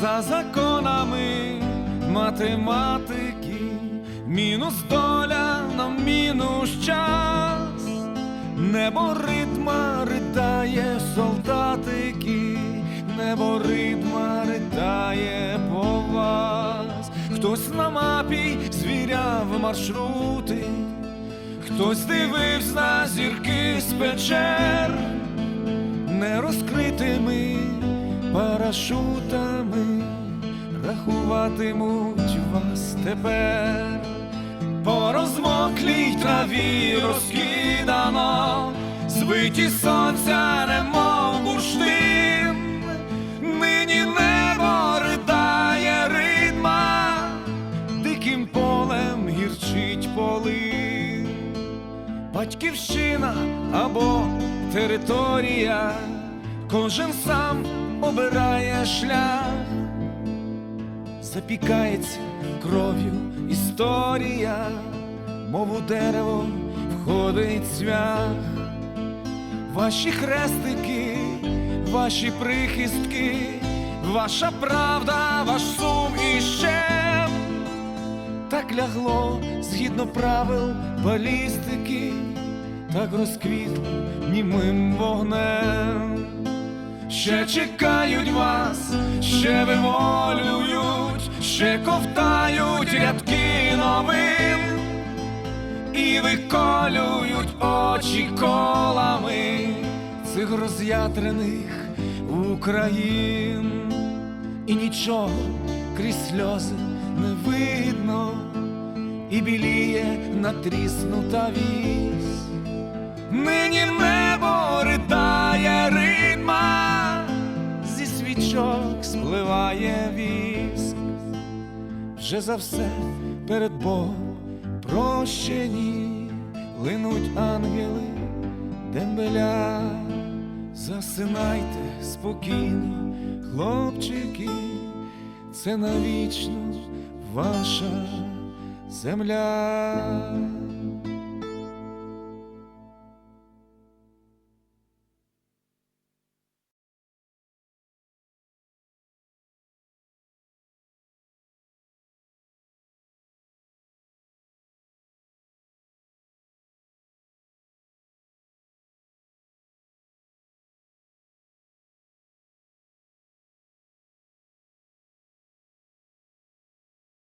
за законами математики, мінус доля на мінус час, небо ритма ридає солдатики, небо ритма ридає по вас. Хтось на мапі звіряв маршрути, хтось дивився на зірки з печер. Не розкритими парашутами рахуватимуть вас тепер. По розмоклій траві розкидано, збиті сонця, немов бурштин, нині небо ридає ритма, диким полем гірчить полин батьківщина або територія, кожен сам обирає шлях, запікається кров'ю історія, мов у дерево входить цвях, ваші хрестики, ваші прихистки, ваша правда, ваш сум і щем так лягло згідно правил балістики, так розквітло німим вогнем. Ще чекають вас, ще виволюють, ще ковтають рядки новин і виколюють очі колами цих роз'ятрених Україн і нічого крізь сльози не видно, і біліє натріснута вісь. Нині небо Вже за все перед Богом прощені линуть ангели дембеля. Засинайте спокійно, хлопчики, це навічно ваша земля.